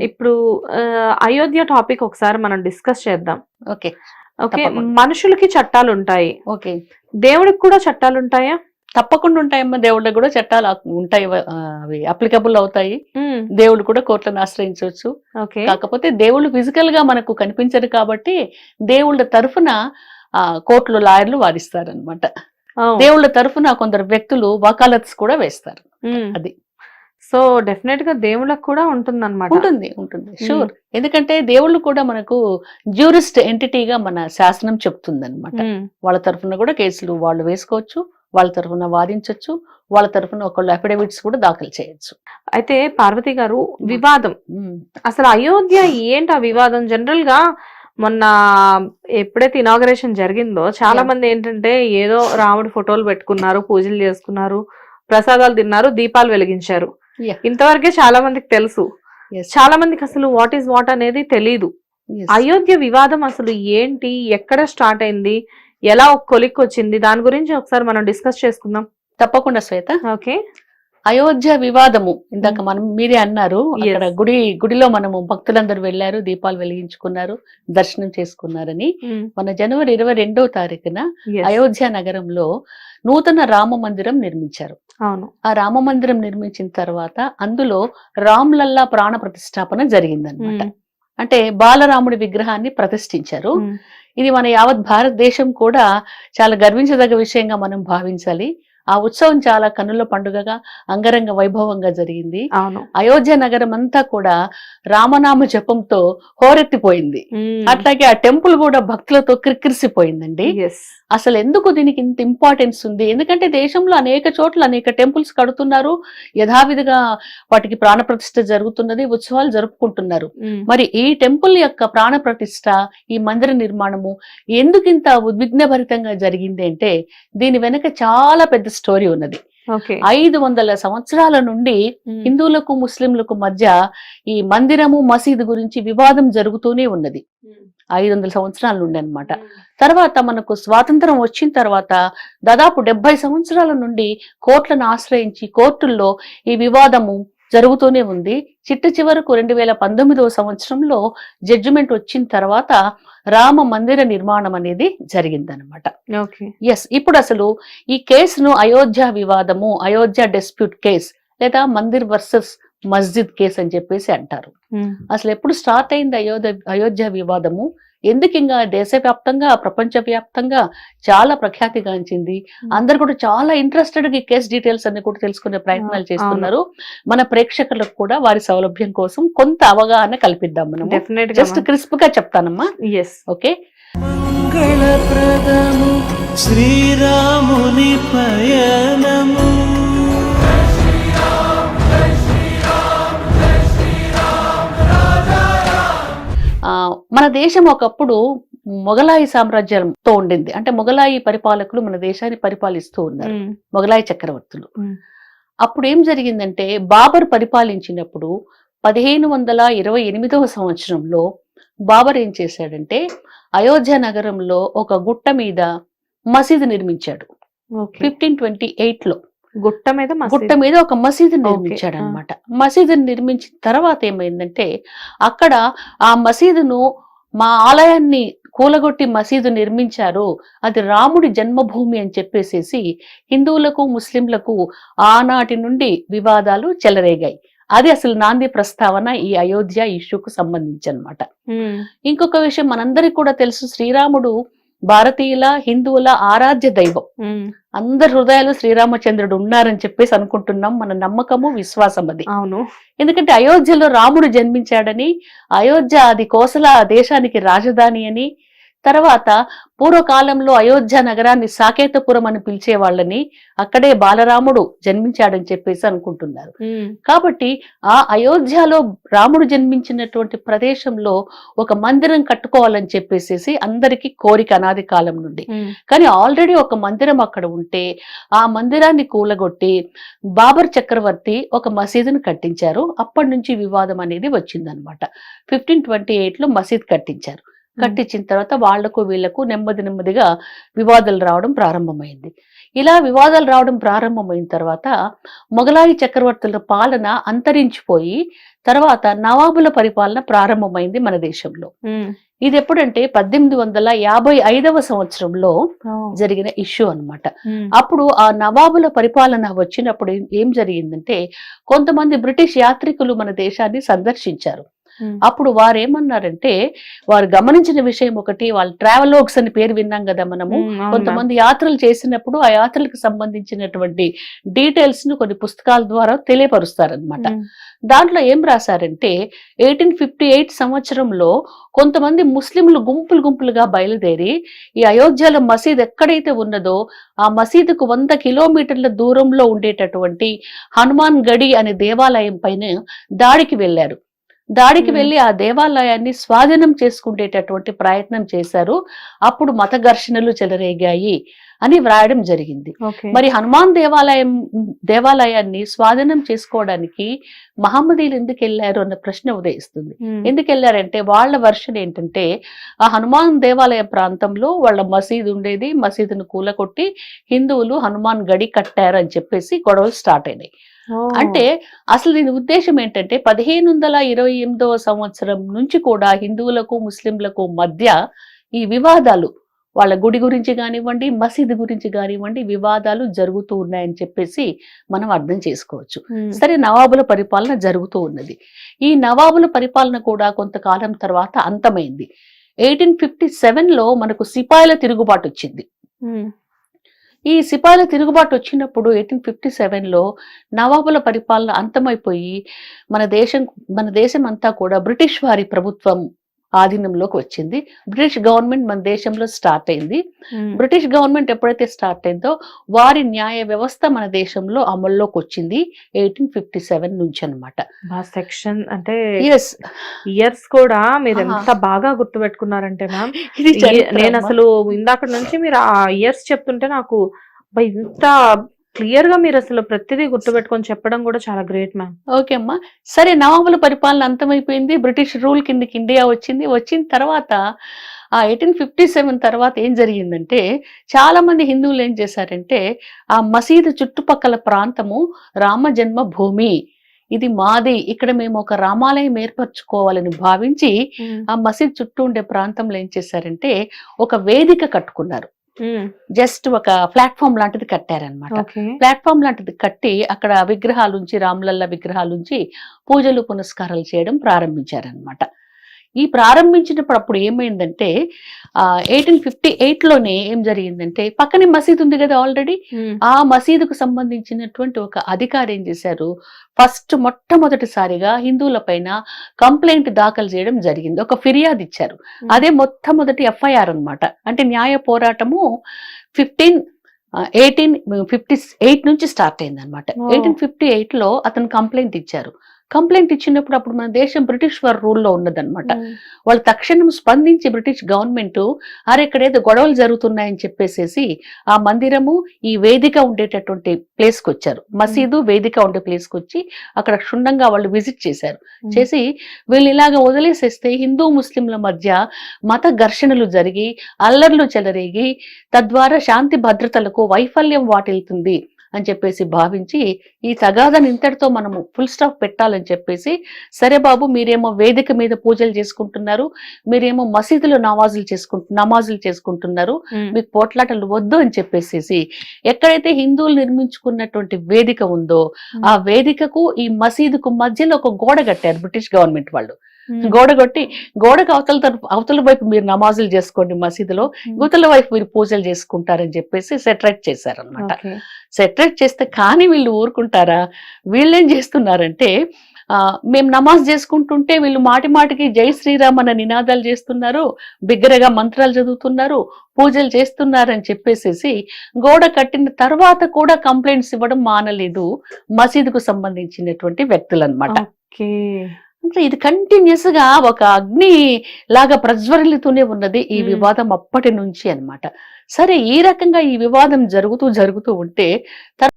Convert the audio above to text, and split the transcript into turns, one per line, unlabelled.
ఇప్పుడు అయోధ్య టాపిక్ ఒకసారి మనం డిస్కస్ చేద్దాం.
ఓకే.
ఓకే. మనుషులకి చట్టాలు ఉంటాయి
ఓకే.
దేవుడికి కూడా చట్టాలు ఉంటాయా
తప్పకుండా ఉంటాయమ్మా. దేవుళ్ళకి కూడా చట్టాలు ఉంటాయి అవి అప్లికబుల్ అవుతాయి. దేవుళ్ళు కూడా కోర్టులను ఆశ్రయించవచ్చు.
ఓకే.
కాకపోతే దేవుళ్ళు ఫిజికల్గా మనకు కనిపించరు కాబట్టి దేవుళ్ళ తరఫున కోర్టులో లాయర్లు వాదిస్తారనమాట
ఓ,
దేవుళ్ళ తరఫున కొందరు వ్యక్తులు వకాలత్స్ కూడా వేస్తారు. అది.
సో డెఫినెట్గా దేవుళ్ళకి కూడా ఉంటుంది అనమాట
ఉంటుంది. ఉంటుంది షూర్ ఎందుకంటే దేవుళ్ళు కూడా మనకు జ్యూరిస్ట్ ఎంటిటీగా మన శాసనం చెప్తుంది అనమాట వాళ్ళ తరఫున కూడా కేసులు వాళ్ళు వేసుకోవచ్చు వాళ్ళ తరఫున వాదించవచ్చు వాళ్ళ తరఫున ఒకళ్ళు అఫిడవిట్స్ కూడా దాఖలు చేయొచ్చు.
అయితే పార్వతి గారు వివాదం. అసలు అయోధ్య ఏంటి ఆ వివాదం? జనరల్గా మొన్న ఎప్పుడైతే ఇనాగరేషన్ జరిగిందో చాలా. మంది ఏంటంటే ఏదో రాముడి ఫోటోలు పెట్టుకున్నారు పూజలు చేసుకున్నారు ప్రసాదాలు తిన్నారు దీపాలు వెలిగించారు. ఇంతవరకే చాలా మందికి తెలుసు. చాలా మందికి అసలు వాట్ ఈస్ వాట్ అనేది తెలియదు
yes.
అయోధ్య వివాదం అసలు ఏంటి? ఎక్కడ స్టార్ట్ అయింది? ఎలా ఒక కొలిక్కి వచ్చింది? దాని గురించి ఒకసారి మనం డిస్కస్ చేసుకుందాం.
తప్పకుండా శ్వేత.
ఓకే
అయోధ్య వివాదము. ఇందాక మనం మీరే అన్నారు
Yes.
గుడి గుడిలో మనము భక్తులందరూ వెళ్ళారు దీపాలు వెలిగించుకున్నారు దర్శనం చేసుకున్నారని. మన జనవరి ఇరవై రెండవ తారీఖున. అయోధ్య నగరంలో నూతన రామ మందిరం నిర్మించారు.
అవును.
ఆ రామ మందిరం నిర్మించిన తర్వాత అందులో రామ్లల్లా ప్రాణ ప్రతిష్టాపన జరిగిందనమాట అంటే బాలరాముడి విగ్రహాన్ని ప్రతిష్ఠించారు. ఇది మన యావత్ భారతదేశం కూడా చాలా గర్వించదగ్గ విషయంగా మనం భావించాలి. ఆ ఉత్సవం చాలా కన్నుల పండుగగా అంగరంగ వైభవంగా జరిగింది. అయోధ్య నగరం అంతా కూడా రామనామ జపంతో హోరెత్తిపోయింది. అట్లాగే ఆ టెంపుల్ కూడా భక్తులతో క్రిక్కిరిసిపోయిందండి.
Yes.
అసలు ఎందుకు దీనికి ఇంత ఇంపార్టెన్స్ ఉంది? ఎందుకంటే దేశంలో అనేక చోట్ల అనేక టెంపుల్స్ కడుతున్నారు. యథావిధిగా వాటికి ప్రాణప్రతిష్ఠ జరుగుతున్నది ఉత్సవాలు జరుపుకుంటున్నారు. మరి ఈ టెంపుల్ యొక్క ప్రాణ ప్రతిష్ఠ ఈ మందిర నిర్మాణము ఎందుకు ఇంత ఉద్విగ్నభరితంగా జరిగింది అంటే దీని వెనక చాలా పెద్ద స్టోరీ ఉన్నది. ఐదు వందల సంవత్సరాల నుండి హిందువులకు ముస్లింలకు మధ్య ఈ మందిరము మసీదు గురించి వివాదం జరుగుతూనే ఉన్నది. ఐదు వందల సంవత్సరాల నుండి అన్నమాట. తర్వాత మనకు స్వాతంత్రం వచ్చిన తర్వాత దాదాపు డెబ్బై సంవత్సరాల నుండి కోర్టులను ఆశ్రయించి కోర్టుల్లో ఈ వివాదము జరుగుతూనే ఉంది. చిట్ట చివరకు రెండు వేల పంతొమ్మిదవ సంవత్సరంలో జడ్జిమెంట్ వచ్చిన తర్వాత రామ మందిర నిర్మాణం అనేది జరిగిందనమాట
ఓకే.
ఎస్ ఇప్పుడు అసలు ఈ కేసును అయోధ్య వివాదము అయోధ్య డిస్ప్యూట్ కేస్ లేదా మందిర్ వర్సెస్ మస్జిద్ కేస్ అని చెప్పేసి అంటారు. అసలు ఎప్పుడు స్టార్ట్ అయింది అయోధ్య అయోధ్య వివాదము? ఎందుకు ఇంకా దేశవ్యాప్తంగా ప్రపంచ వ్యాప్తంగా చాలా ప్రఖ్యాతిగాంచింది? అందరు కూడా చాలా ఇంట్రెస్టెడ్ ఈ కేస్ డీటెయిల్స్ అన్ని కూడా తెలుసుకునే ప్రయత్నాలు. చేస్తున్నారు. మన ప్రేక్షకులకు కూడా వారి సౌలభ్యం కోసం కొంత అవగాహన కల్పిద్దాం మనం
డెఫినెట్
జస్ట్ క్రిస్ప్గా చెప్తానమ్మా.
Yes
okay?
శ్రీరాముని పయనము.
మన దేశం ఒకప్పుడు మొఘలాయి సామ్రాజ్యంతో ఉండింది. అంటే మొఘలాయి పరిపాలకులు మన దేశాన్ని పరిపాలిస్తూ ఉన్నారు. మొఘలాయి చక్రవర్తులు. అప్పుడు ఏం జరిగిందంటే బాబర్ పరిపాలించినప్పుడు పదిహేను వందల ఇరవై ఎనిమిదవ సంవత్సరంలో బాబర్ ఏం చేశాడంటే అయోధ్య నగరంలో ఒక గుట్ట మీద మసీదు నిర్మించాడు. ఫిఫ్టీన్ ట్వంటీ ఎయిట్లో
గుట్ట మీద మసీదు.
గుట్ట మీద ఒక మసీదు నిర్మించాడు అనమాట మసీదుని నిర్మించిన తర్వాత ఏమైందంటే అక్కడ ఆ మసీదును మా ఆలయాన్ని కూలగొట్టి మసీదు నిర్మించారు. అది రాముడి జన్మభూమి అని చెప్పేసేసి హిందువులకు ముస్లింలకు ఆనాటి నుండి వివాదాలు చెలరేగాయి. అది అసలు నాంది ప్రస్తావన ఈ అయోధ్య ఇష్యూకు సంబంధించి అనమాట ఇంకొక విషయం మనందరికి కూడా తెలుసు శ్రీరాముడు భారతీయుల హిందువుల ఆరాధ్య దైవం. అందరి హృదయాలు శ్రీరామచంద్రుడు ఉన్నారని చెప్పేసి అనుకుంటున్నాం. మన నమ్మకము విశ్వాసం అది.
అవును.
ఎందుకంటే అయోధ్యలో రాముడు జన్మించాడని అయోధ్య అది కోసల దేశానికి రాజధాని అని తర్వాత పూర్వకాలంలో అయోధ్య నగరాన్ని సాకేతపురం అని పిలిచే వాళ్ళని అక్కడే బాలరాముడు జన్మించాడని చెప్పేసి అనుకుంటున్నారు. కాబట్టి ఆ అయోధ్యలో రాముడు జన్మించినటువంటి ప్రదేశంలో ఒక మందిరం కట్టుకోవాలని చెప్పేసేసి అందరికీ కోరిక అనాది కాలం నుండి. కానీ ఆల్రెడీ ఒక మందిరం అక్కడ ఉంటే ఆ మందిరాన్ని కూలగొట్టి బాబర్ చక్రవర్తి ఒక మసీదును కట్టించారు. అప్పటి నుంచి వివాదం అనేది వచ్చిందనమాట ఫిఫ్టీన్ ట్వంటీ ఎయిట్లో మసీద్ కట్టించారు. కట్టించిన తర్వాత వాళ్ళకు వీళ్ళకు నెమ్మది నెమ్మదిగా వివాదాలు రావడం ప్రారంభమైంది ఇలా వివాదాలు రావడం ప్రారంభమైన తర్వాత మొఘలాయి చక్రవర్తుల పాలన అంతరించిపోయి తర్వాత నవాబుల పరిపాలన ప్రారంభమైంది మన దేశంలో. ఇది ఎప్పుడంటే పద్దెనిమిది వందల యాభై ఐదవ సంవత్సరంలో. జరిగిన ఇష్యూ అన్నమాట
ఉమ్.
అప్పుడు ఆ నవాబుల పరిపాలన వచ్చినప్పుడు ఏం- జరిగిందంటే కొంతమంది బ్రిటిష్ యాత్రికులు మన దేశాన్ని సందర్శించారు. అప్పుడు వారు ఏమన్నారంటే వారు గమనించిన విషయం ఒకటి వాళ్ళ ట్రావెలోగ్స్ అని పేరు విన్నాం కదా మనము.
అవును?
కొంతమంది యాత్రలు చేసినప్పుడు ఆ యాత్రలకు సంబంధించినటువంటి డీటెయిల్స్ను కొన్ని పుస్తకాల ద్వారా తెలియపరుస్తారనమాట
మ్యామ్.
దాంట్లో ఏం రాశారంటే ఎయిటీన్ ఫిఫ్టీ ఎయిట్ సంవత్సరంలో కొంతమంది ముస్లింలు గుంపులు గుంపులుగా బయలుదేరి ఈ అయోధ్యలో మసీద్ ఎక్కడైతే ఉన్నదో ఆ మసీదుకు వంద కిలోమీటర్ల దూరంలో ఉండేటటువంటి హనుమాన్ గడి అనే దేవాలయం పైన దాడికి వెళ్ళారు. దాడికి. వెళ్ళి ఆ దేవాలయాన్ని స్వాధీనం చేసుకునేటటువంటి ప్రయత్నం చేశారు అప్పుడు మత ఘర్షణలు చెలరేగాయి అని వ్రాయడం జరిగింది మరి హనుమాన్ దేవాలయం దేవాలయాన్ని స్వాధీనం చేసుకోవడానికి మహమ్మదీలు ఎందుకు వెళ్ళారు అన్న ప్రశ్న ఉదయిస్తుంది. ఎందుకు వెళ్ళారంటే వాళ్ళ వర్షన్ ఏంటంటే ఆ హనుమాన్ దేవాలయ ప్రాంతంలో వాళ్ళ మసీదు ఉండేది మసీదును కూలకొట్టి హిందువులు హనుమాన్ గడి కట్టారు అని చెప్పేసి గొడవలు స్టార్ట్ అయినాయి. అంటే అసలు దీని ఉద్దేశం ఏంటంటే పదిహేను వందల ఇరవై ఎనిమిదవ సంవత్సరం నుంచి కూడా హిందువులకు ముస్లింలకు మధ్య ఈ వివాదాలు వాళ్ళ గుడి గురించి కానివ్వండి మసీదు గురించి కానివ్వండి వివాదాలు జరుగుతూ ఉన్నాయని చెప్పేసి మనం అర్థం చేసుకోవచ్చు. సరే నవాబుల పరిపాలన జరుగుతూ ఉన్నది ఈ నవాబుల పరిపాలన కూడా కొంతకాలం తర్వాత అంతమైంది ఎయిటీన్ ఫిఫ్టీ సెవెన్లో మనకు సిపాయిల తిరుగుబాటు వచ్చింది. ఈ సిపాయిల తిరుగుబాటు వచ్చినప్పుడు ఎయిటీన్ ఫిఫ్టీ సెవెన్లో నవాబుల పరిపాలన అంతమైపోయి మన దేశం మన దేశం అంతా కూడా బ్రిటిష్ వారి ప్రభుత్వం ఆధీనంలోకి వచ్చింది బ్రిటిష్ గవర్నమెంట్ మన దేశంలో స్టార్ట్ అయింది. బ్రిటిష్ గవర్నమెంట్ ఎప్పుడైతే స్టార్ట్ అయిందో వారి న్యాయ వ్యవస్థ మన దేశంలో అమల్లోకి వచ్చింది ఎయిటీన్ ఫిఫ్టీ సెవెన్ నుంచి అనమాట
సెక్షన్ అంటే
ఎస్
ఇయర్స్ కూడా మీరు. ఎంత బాగా గుర్తు పెట్టుకున్నారంటే మ్యామ్ నేను. అసలు ఇందాక నుంచి మీరు ఆ ఇయర్స్ చెప్తుంటే నాకు ఇంత క్లియర్గా మీరు అసలు ప్రతిదీ గుర్తు పెట్టుకొని చెప్పడం కూడా చాలా గ్రేట్ మ్యామ్
ఓకే అమ్మా. సరే నవాబుల పరిపాలన అంతమైపోయింది. బ్రిటిష్ రూల్ కిందకి ఇండియా వచ్చింది. వచ్చిన తర్వాత ఆ ఎయిటీన్ ఫిఫ్టీ సెవెన్ తర్వాత ఏం జరిగిందంటే చాలా మంది హిందువులు ఏం చేశారంటే ఆ మసీదు చుట్టుపక్కల ప్రాంతము రామ జన్మ భూమి. ఇది మాది. ఇక్కడ మేము ఒక రామాలయం ఏర్పరచుకోవాలని భావించి ఆ మసీద్ చుట్టూ ఉండే ప్రాంతంలో ఏం చేశారంటే ఒక వేదిక కట్టుకున్నారు. జస్ట్ ఒక ప్లాట్ఫామ్ లాంటిది కట్టారనమాట ప్లాట్ఫామ్ లాంటిది కట్టి అక్కడ విగ్రహాలు ఉంచి రాములల్ల విగ్రహాలు ఉంచి పూజలు పునస్కారాలు చేయడం ప్రారంభించారనమాట ఈ ప్రారంభించినప్పుడు అప్పుడు ఏమైందంటే ఎయిటీన్ ఫిఫ్టీ లోనే ఏం జరిగిందంటే పక్కనే మసీద్ ఉంది కదా ఆల్రెడీ. ఆ మసీదుకు సంబంధించినటువంటి ఒక అధికారి ఏం చేశారు? ఫస్ట్ మొట్టమొదటిసారిగా హిందువుల పైన కంప్లైంట్ దాఖలు చేయడం జరిగింది. ఒక ఫిర్యాదు ఇచ్చారు. అదే మొట్టమొదటి ఎఫ్ఐఆర్ అన్నమాట. అంటే న్యాయ పోరాటము ఫిఫ్టీన్ ఎయిటీన్ ఫిఫ్టీ ఎయిట్ నుంచి స్టార్ట్ అయింది అనమాట. ఎయిటీన్ ఫిఫ్టీ ఎయిట్లో అతను కంప్లైంట్ ఇచ్చారు. కంప్లైంట్ ఇచ్చినప్పుడు అప్పుడు మన దేశం బ్రిటిష్ వారి రూల్లో ఉన్నదన్నమాట. వాళ్ళు తక్షణం స్పందించి బ్రిటిష్ గవర్నమెంట్ అరే ఇక్కడ ఏదో గొడవలు జరుగుతున్నాయని చెప్పేసేసి ఆ మందిరము ఈ వేదిక ఉండేటటువంటి ప్లేస్కి వచ్చారు. మసీదు వేదిక ఉండే ప్లేస్కి వచ్చి అక్కడ క్షుణ్ణంగా వాళ్ళు విజిట్ చేశారు. చేసి వీళ్ళు ఇలాగ వదిలేసేస్తే హిందూ ముస్లింల మధ్య మత ఘర్షణలు జరిగి అల్లర్లు చెలరేగి తద్వారా శాంతి భద్రతలకు వైఫల్యం వాటిల్తుంది. అని చెప్పేసి భావించి ఈ తగాదాన్ని ఇంతటితో మనము ఫుల్ స్టాప్ పెట్టాలని చెప్పేసి సరే బాబు మీరేమో వేదిక మీద పూజలు చేసుకుంటున్నారు మీరేమో మసీదులో నమాజులు చేసుకుంటు నమాజులు చేసుకుంటున్నారు మీకు పోట్లాటలు వద్దు అని చెప్పేసేసి ఎక్కడైతే హిందువులు నిర్మించుకున్నటువంటి వేదిక ఉందో ఆ వేదికకు ఈ మసీదుకు మధ్యలో ఒక గోడ కట్టారు బ్రిటిష్ గవర్నమెంట్ వాళ్ళు. గోడ కొట్టి గోడకు అవతల తరపు అవతల వైపు మీరు నమాజులు చేసుకోండి మసీదులో యువతల వైపు మీరు పూజలు చేసుకుంటారని చెప్పేసి సెటరేట్ చేశారనమాట సెటరేట్ చేస్తే కానీ వీళ్ళు ఊరుకుంటారా? వీళ్ళేం చేస్తున్నారంటే ఆ, మేము నమాజ్ చేసుకుంటుంటే వీళ్ళు మాటి మాటికి జై శ్రీరామ్ అన్న నినాదాలు చేస్తున్నారు బిగ్గరగా మంత్రాలు చదువుతున్నారు పూజలు చేస్తున్నారని చెప్పేసేసి గోడ కట్టిన తర్వాత కూడా కంప్లైంట్స్ ఇవ్వడం మానలేదు మసీదుకు సంబంధించినటువంటి వ్యక్తులు అనమాట అంటే ఇది కంటిన్యూస్గా ఒక అగ్ని లాగా ప్రజ్వరిల్లుతూనే ఉన్నది ఈ. వివాదం అప్పటి నుంచి అన్నమాట సరే ఈ రకంగా ఈ వివాదం జరుగుతూ జరుగుతూ ఉంటే